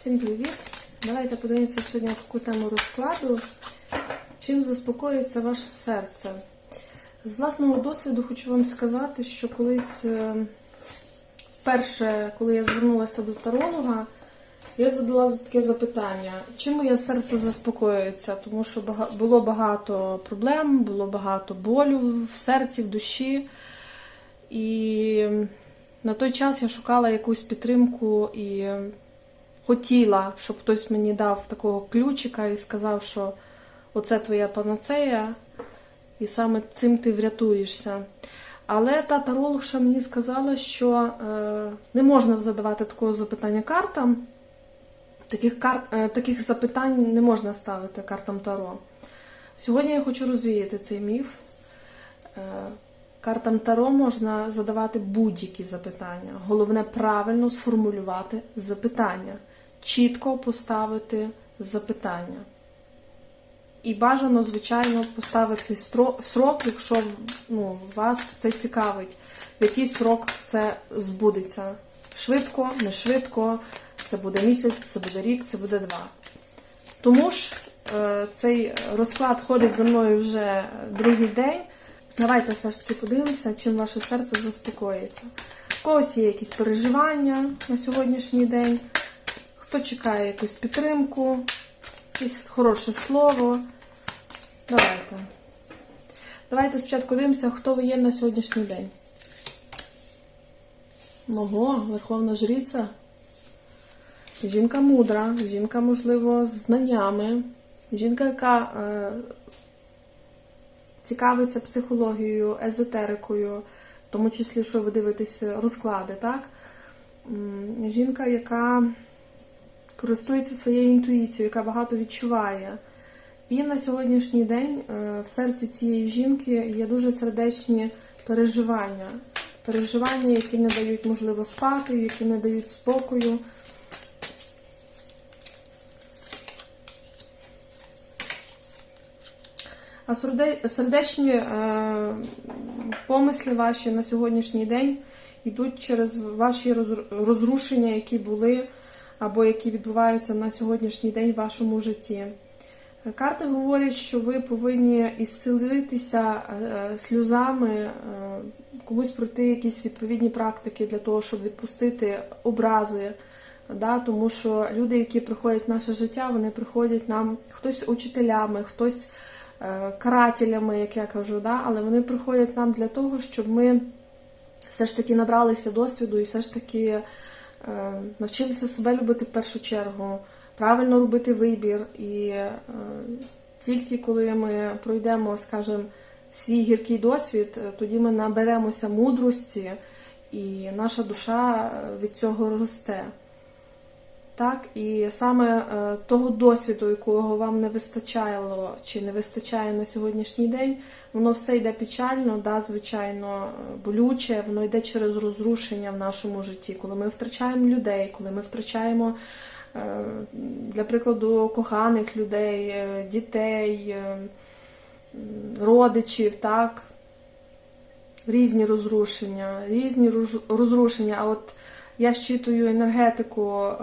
Всім привіт! Давайте подивимося сьогодні таку тему розкладу. Чим заспокоїться ваше серце? З власного досвіду хочу вам сказати, що колись е, перше, коли я звернулася до таролога, я задала таке запитання, чим моє серце заспокоюється, тому що було багато проблем, було багато болю в серці, в душі. І на той час я шукала якусь підтримку і хотіла, щоб хтось мені дав такого ключика і сказав, що оце твоя панацея, і саме цим ти врятуєшся. Але та тарологша мені сказала, що е, не можна задавати такого запитання картам. Таких, кар... е, таких запитань не можна ставити картам Таро. Сьогодні я хочу розвіяти цей міф. Е, Картам Таро можна задавати будь-які запитання. Головне правильно сформулювати запитання, чітко поставити запитання. І бажано, звичайно, поставити срок, якщо ну, вас це цікавить, в який срок це збудеться. Швидко, не швидко, це буде місяць, це буде рік, це буде два. Тому ж е, цей розклад ходить за мною вже другий день. Давайте все ж таки подивимося, чим ваше серце заспокоїться. У когось є якісь переживання на сьогоднішній день, хто чекає якусь підтримку, якесь хороше слово. Давайте. Давайте спочатку дивимося, хто ви є на сьогоднішній день. Ого, Верховна Жриця. Жінка мудра, жінка, можливо, з знаннями, жінка, яка е, цікавиться психологією, езотерикою, в тому числі, що ви дивитесь розклади, так? Жінка, яка користується своєю інтуїцією, яка багато відчуває. І на сьогоднішній день е, в серці цієї жінки є дуже сердечні переживання. Переживання, які не дають можливо спати, які не дають спокою. А сердечні е, помисли ваші на сьогоднішній день йдуть через ваші розрушення, які були або які відбуваються на сьогоднішній день в вашому житті. Карти говорять, що ви повинні ісцілитися е, сльозами, е, комусь пройти якісь відповідні практики для того, щоб відпустити образи. Да, тому що люди, які приходять в наше життя, вони приходять нам хтось учителями, хтось е, карателями, як я кажу, да, але вони приходять нам для того, щоб ми все ж таки набралися досвіду і все ж таки е, навчилися себе любити в першу чергу, правильно робити вибір. І е, тільки коли ми пройдемо, скажімо, свій гіркий досвід, е, тоді ми наберемося мудрості, і наша душа е, від цього росте. Так, і саме е, того досвіду, якого вам не вистачало чи не вистачає на сьогоднішній день, воно все йде печально, да, звичайно, болюче, воно йде через розрушення в нашому житті, коли ми втрачаємо людей, коли ми втрачаємо, е, для прикладу, коханих людей, е, дітей, е, родичів, так, різні розрушення, різні роз- розрушення. А от я щитую енергетику е,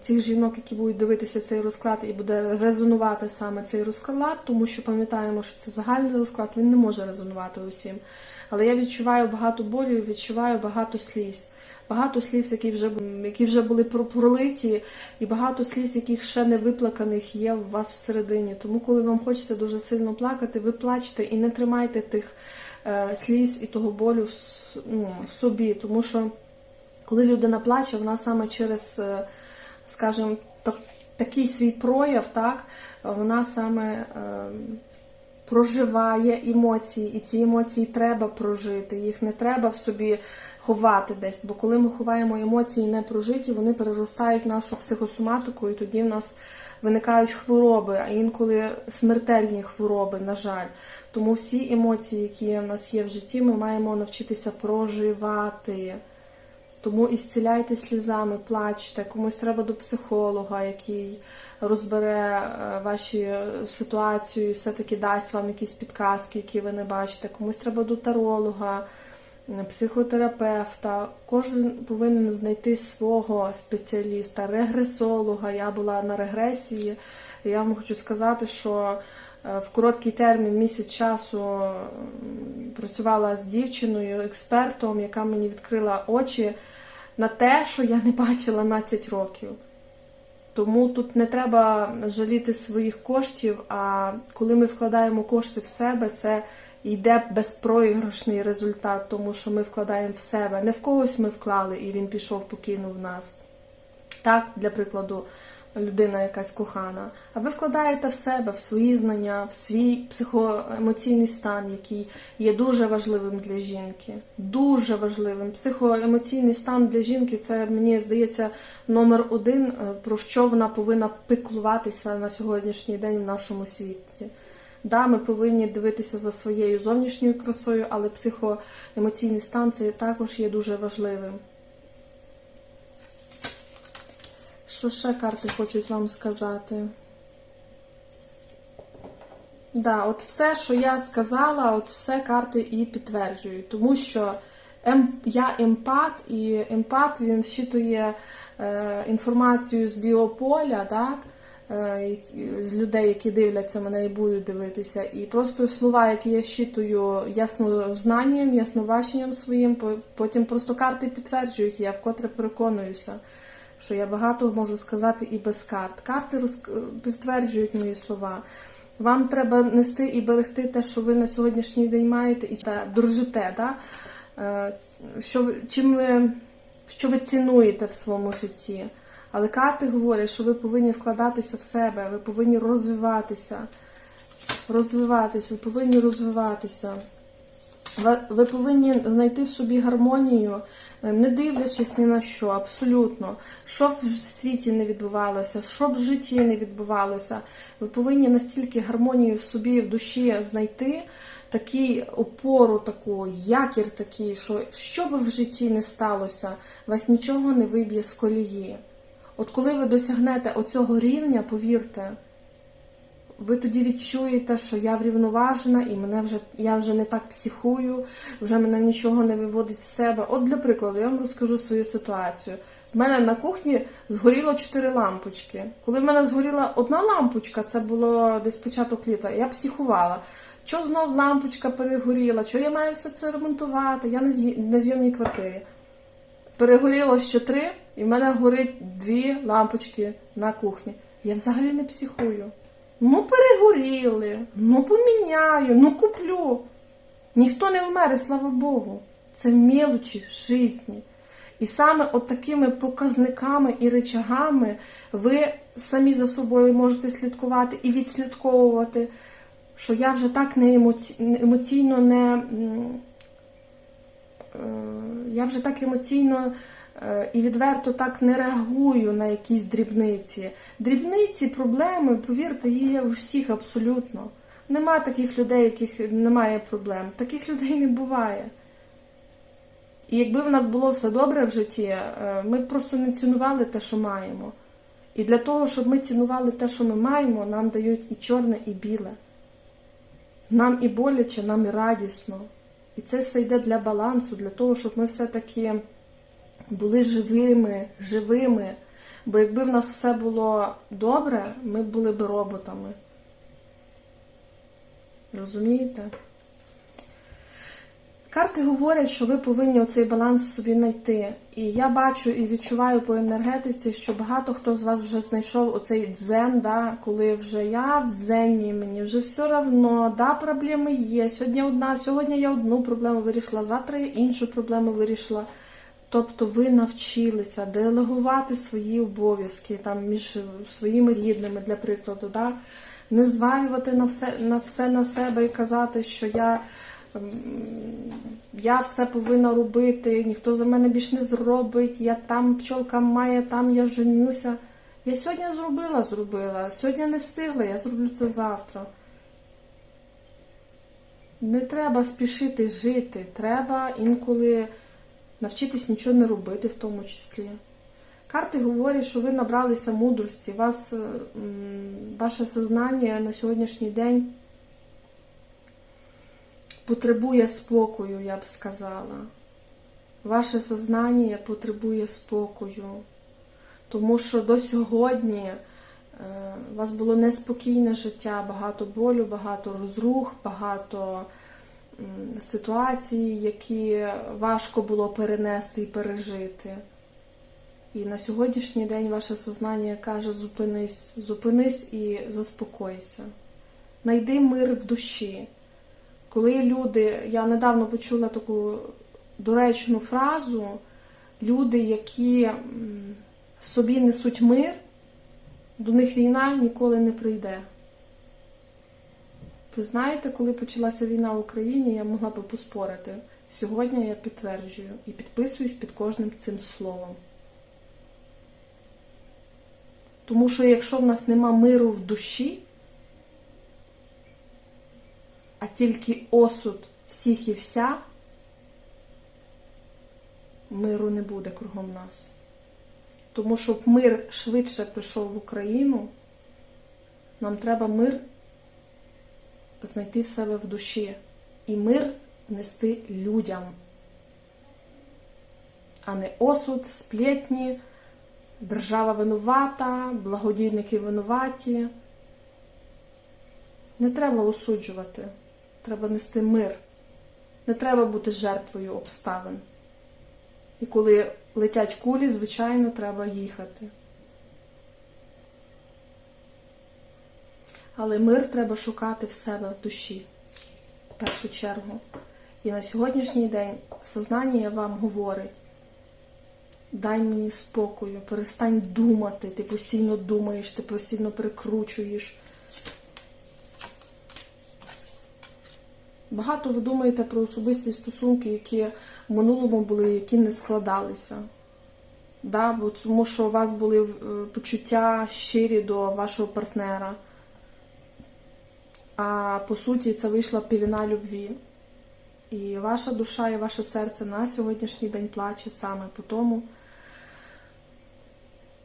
цих жінок, які будуть дивитися цей розклад, і буде резонувати саме цей розклад, тому що пам'ятаємо, що це загальний розклад, він не може резонувати усім. Але я відчуваю багато болю, відчуваю багато сліз. Багато сліз, які вже, які вже були про- пролиті, і багато сліз, яких ще не виплаканих є у вас всередині. Тому, коли вам хочеться дуже сильно плакати, ви плачте і не тримайте тих е, сліз і того болю в, ну, в собі. Тому що коли людина плаче, вона саме через, е, скажімо, так, такий свій прояв, так, вона саме е, проживає емоції, і ці емоції треба прожити. Їх не треба в собі ховати десь. Бо коли ми ховаємо емоції не прожиті, вони переростають нашу психосоматику, і тоді в нас виникають хвороби, а інколи смертельні хвороби, на жаль. Тому всі емоції, які в нас є в житті, ми маємо навчитися проживати. Тому ісціляйте слізами, плачте, комусь треба до психолога, який розбере е, ваші е, ситуацію, і все-таки дасть вам якісь підказки, які ви не бачите. Комусь треба до таролога, психотерапевта. Кожен повинен знайти свого спеціаліста, регресолога. Я була на регресії. і Я вам хочу сказати, що е, в короткий термін місяць часу працювала з дівчиною, експертом, яка мені відкрила очі на те, що я не бачила 12 років. Тому тут не треба жаліти своїх коштів, а коли ми вкладаємо кошти в себе, це йде безпроіграшний результат, тому що ми вкладаємо в себе. Не в когось ми вклали і він пішов, покинув нас. Так, для прикладу, людина якась кохана. А ви вкладаєте в себе, в свої знання, в свій психоемоційний стан, який є дуже важливим для жінки. Дуже важливим. Психоемоційний стан для жінки це, мені здається, номер один, е, про що вона повинна піклуватися на сьогоднішній день в нашому світі. Да, ми повинні дивитися за своєю зовнішньою красою, але психоемоційний стан це також є дуже важливим. Що ще карти хочуть вам сказати? Да, от все, що я сказала, от все карти і підтверджують. Тому що ем, я емпат, і емпат він щитує е, інформацію з біополя, так? Е, з людей, які дивляться мене і будуть дивитися. І просто слова, які я щитую яснознанням, ясноваченням своїм, потім просто карти підтверджують, я вкотре переконуюся що я багато можу сказати і без карт. Карти роз... підтверджують мої слова. Вам треба нести і берегти те, що ви на сьогоднішній день маєте, і та, дружите, да? Е, що, чим ви, що ви цінуєте в своєму житті. Але карти говорять, що ви повинні вкладатися в себе, ви повинні розвиватися. Розвиватися, ви повинні розвиватися. Ви, ви повинні знайти в собі гармонію, е, не дивлячись ні на що, абсолютно. Що б в світі не відбувалося, що б в житті не відбувалося. Ви повинні настільки гармонію в собі, в душі знайти, такий опору, таку, якір такий, що що би в житті не сталося, вас нічого не виб'є з колії. От коли ви досягнете оцього рівня, повірте, ви тоді відчуєте, що я врівноважена і мене вже я вже не так психую, вже мене нічого не виводить з себе. От для прикладу, я вам розкажу свою ситуацію. В мене на кухні згоріло чотири лампочки. Коли в мене згоріла одна лампочка, це було десь початок літа, я психувала. Що знов лампочка перегоріла, що я маю все це ремонтувати? Я на зйомній квартирі. Перегоріло ще три, і в мене горить дві лампочки на кухні. Я взагалі не психую. Ну, перегоріли, ну поміняю, ну куплю. Ніхто не вмере, слава Богу. Це мелочі житті. І саме от такими показниками і речагами ви самі за собою можете слідкувати і відслідковувати, що я вже так не емоці- емоційно не. е, Я вже так емоційно і відверто так не реагую на якісь дрібниці. Дрібниці, проблеми, повірте, є у всіх абсолютно. Нема таких людей, яких немає проблем. Таких людей не буває. І якби в нас було все добре в житті, е, ми просто не цінували те, що маємо. І для того, щоб ми цінували те, що ми маємо, нам дають і чорне, і біле. Нам і боляче, нам і радісно. І це все йде для балансу, для того, щоб ми все-таки були живими, живими. Бо якби в нас все було добре, ми були б роботами. Розумієте? Карти говорять, що ви повинні оцей баланс собі знайти. І я бачу і відчуваю по енергетиці, що багато хто з вас вже знайшов оцей дзен, да, коли вже я в дзені, мені вже все одно, да, проблеми є. Сьогодні одна, сьогодні я одну проблему вирішила, завтра я іншу проблему вирішила. Тобто ви навчилися делегувати свої обов'язки там між своїми рідними, для прикладу, да? не звалювати на все на все на себе і казати, що я, я все повинна робити, ніхто за мене більш не зробить, я там пчолка має, там я женюся. Я сьогодні зробила, зробила, сьогодні не встигла, я зроблю це завтра. Не треба спішити жити, треба інколи навчитись нічого не робити в тому числі. Карти говорять, що ви набралися мудрості, вас, е, ваше сознання на сьогоднішній день потребує спокою, я б сказала. Ваше сознання потребує спокою, тому що до сьогодні е, у вас було неспокійне життя, багато болю, багато розрух, багато м, ситуацій, які важко було перенести і пережити. І на сьогоднішній день ваше сознання каже: зупинись, зупинись і заспокойся. Найди мир в душі. Коли люди, я недавно почула таку доречну фразу, люди, які собі несуть мир, до них війна ніколи не прийде. Ви знаєте, коли почалася війна в Україні, я могла би поспорити. Сьогодні я підтверджую і підписуюсь під кожним цим словом. Тому що якщо в нас нема миру в душі, а тільки осуд всіх і вся, миру не буде кругом нас. Тому щоб мир швидше прийшов в Україну, нам треба мир знайти в себе в душі і мир нести людям, а не осуд, сплетні, держава винувата, благодійники винуваті. Не треба осуджувати, треба нести мир. Не треба бути жертвою обставин. І коли летять кулі, звичайно, треба їхати. Але мир треба шукати в себе в душі, в першу чергу. І на сьогоднішній день сознання вам говорить: дай мені спокою, перестань думати, ти постійно думаєш, ти постійно прикручуєш. Багато ви думаєте про особисті стосунки, які в минулому були, які не складалися. Да, бо тому що у вас були е, почуття щирі до вашого партнера. А по суті, це вийшла піліна любві. І ваша душа і ваше серце на сьогоднішній день плаче саме по тому,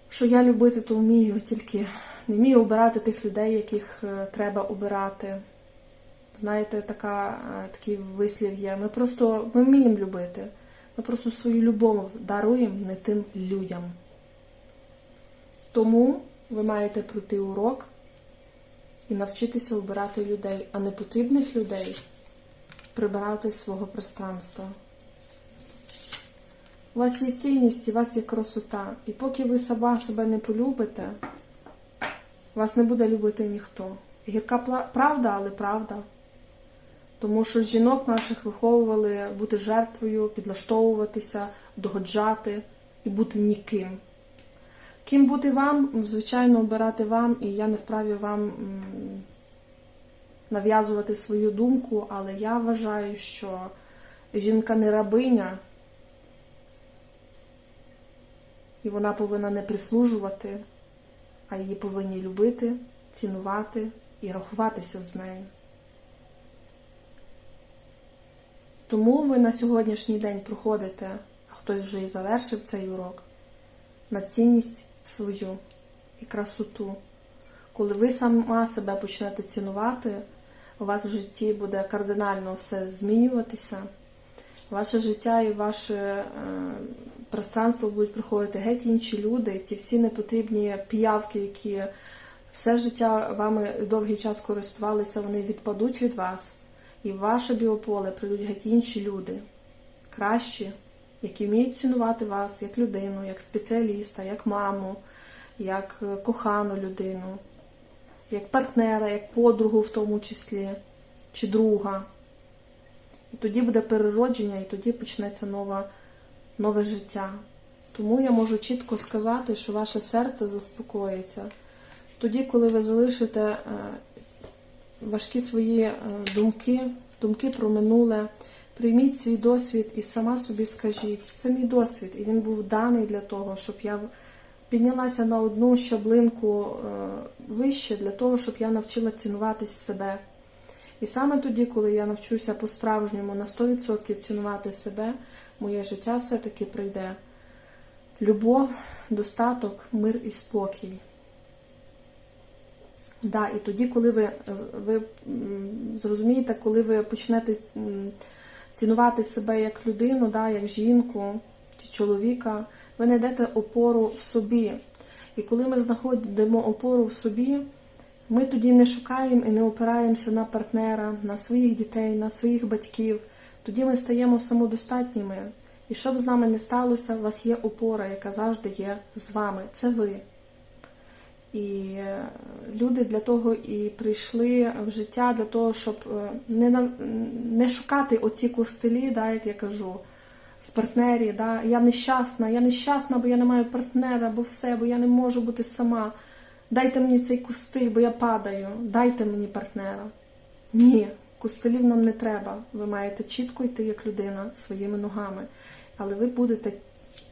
що я любити то вмію, тільки не вмію обирати тих людей, яких е, треба обирати. Знаєте, така, е, такий вислів є. Ми просто ми вміємо любити. Ми просто свою любов даруємо не тим людям. Тому ви маєте пройти урок і навчитися обирати людей, а не потрібних людей прибирати свого пространства. У вас є цінність, у вас є красота. І поки ви сама себе не полюбите, вас не буде любити ніхто. Гірка правда, але правда. Тому що жінок наших виховували бути жертвою, підлаштовуватися, догоджати і бути ніким. Ким бути вам, звичайно, обирати вам, і я не вправі вам нав'язувати свою думку, але я вважаю, що жінка не рабиня, і вона повинна не прислужувати, а її повинні любити, цінувати і рахуватися з нею. Тому ви на сьогоднішній день проходите, а хтось вже і завершив цей урок, на цінність свою і красоту. Коли ви сама себе почнете цінувати, у вас в житті буде кардинально все змінюватися. Ваше життя і ваше е, пространство будуть приходити геть інші люди, ті всі непотрібні піявки, які все життя вами довгий час користувалися, вони відпадуть від вас. І в ваше біополе прийдуть геть інші люди, кращі, які вміють цінувати вас як людину, як спеціаліста, як маму, як е, кохану людину, як партнера, як подругу в тому числі, чи друга. І тоді буде переродження, і тоді почнеться нова, нове життя. Тому я можу чітко сказати, що ваше серце заспокоїться. Тоді, коли ви залишите е, важкі свої е, думки, думки про минуле, прийміть свій досвід і сама собі скажіть, це мій досвід, і він був даний для того, щоб я піднялася на одну щаблинку е, вище, для того, щоб я навчила цінуватись себе. І саме тоді, коли я навчуся по-справжньому на 100% цінувати себе, моє життя все-таки прийде. Любов, достаток, мир і спокій. Да, і тоді, коли ви, ви зрозумієте, коли ви почнете цінувати себе як людину, да, як жінку чи чоловіка, ви знайдете опору в собі. І коли ми знаходимо опору в собі, ми тоді не шукаємо і не опираємося на партнера, на своїх дітей, на своїх батьків. Тоді ми стаємо самодостатніми. І що б з нами не сталося, у вас є опора, яка завжди є з вами. Це ви. І е, люди для того і прийшли в життя, для того, щоб е, не, не шукати оці костелі, да, як я кажу, в партнері. Да. Я нещасна, я нещасна, бо я не маю партнера, бо все, бо я не можу бути сама. Дайте мені цей костиль, бо я падаю. Дайте мені партнера. Ні, костелів нам не треба. Ви маєте чітко йти як людина своїми ногами. Але ви будете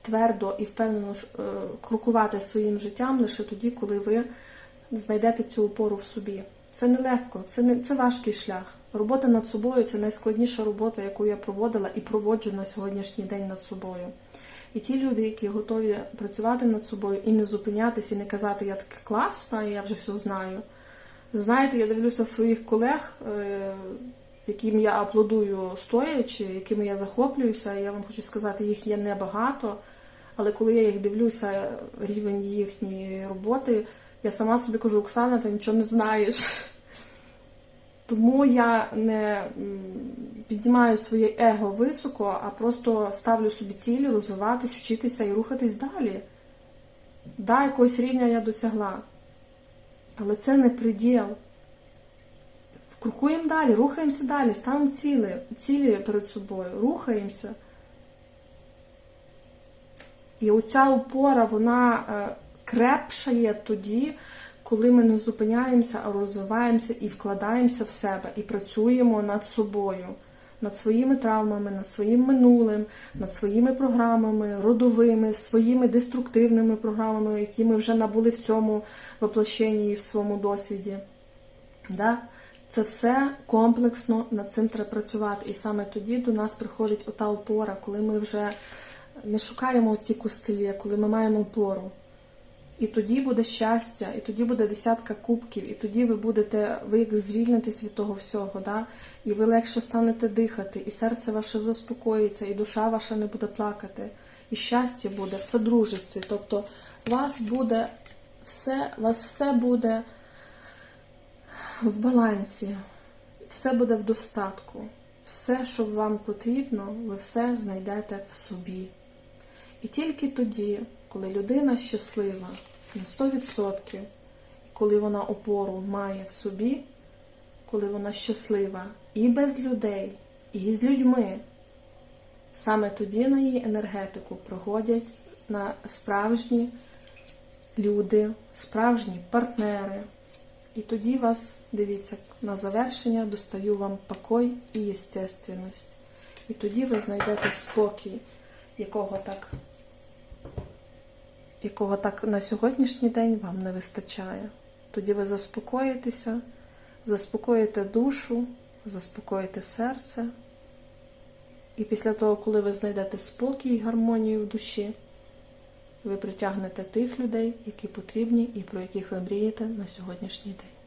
твердо і впевнено е, крокувати своїм життям лише тоді, коли ви знайдете цю опору в собі. Це нелегко, це не це важкий шлях. Робота над собою це найскладніша робота, яку я проводила і проводжу на сьогоднішній день над собою. І ті люди, які готові працювати над собою і не зупинятися, і не казати, я така класна, я вже все знаю. Знаєте, я дивлюся своїх колег, е, яким я аплодую стоячи, якими я захоплююся. Я вам хочу сказати, їх є небагато. Але коли я їх дивлюся, рівень їхньої роботи, я сама собі кажу, Оксана, ти нічого не знаєш. Тому я не піднімаю своє его високо, а просто ставлю собі цілі розвиватись, вчитися і рухатись далі. Да, якогось рівня я досягла. Але це не приділ. Крокуємо далі, рухаємося далі, ставимо цілі, цілі перед собою, рухаємося. І оця опора, вона е, крепша тоді, коли ми не зупиняємося, а розвиваємося і вкладаємося в себе, і працюємо над собою, над своїми травмами, над своїм минулим, над своїми програмами, родовими, своїми деструктивними програмами, які ми вже набули в цьому воплощенні і в своєму досвіді. Да? Це все комплексно, над цим треба працювати. І саме тоді до нас приходить ота опора, коли ми вже не шукаємо ці костелі, коли ми маємо опору. І тоді буде щастя, і тоді буде десятка кубків, і тоді ви будете, ви як звільнитесь від того всього, да? і ви легше станете дихати, і серце ваше заспокоїться, і душа ваша не буде плакати, і щастя буде в содружестві. Тобто вас буде все, вас все буде в балансі, все буде в достатку. Все, що вам потрібно, ви все знайдете в собі. І тільки тоді, коли людина щаслива на 100%, коли вона опору має в собі, коли вона щаслива і без людей, і з людьми, саме тоді на її енергетику проходять на справжні люди, справжні партнери. І тоді вас, дивіться, на завершення достаю вам покой і єстественність. І тоді ви знайдете спокій, якого так, якого так на сьогоднішній день вам не вистачає. Тоді ви заспокоїтеся, заспокоїте душу, заспокоїте серце. І після того, коли ви знайдете спокій і гармонію в душі, ви притягнете тих людей, які потрібні і про яких ви мрієте на сьогоднішній день.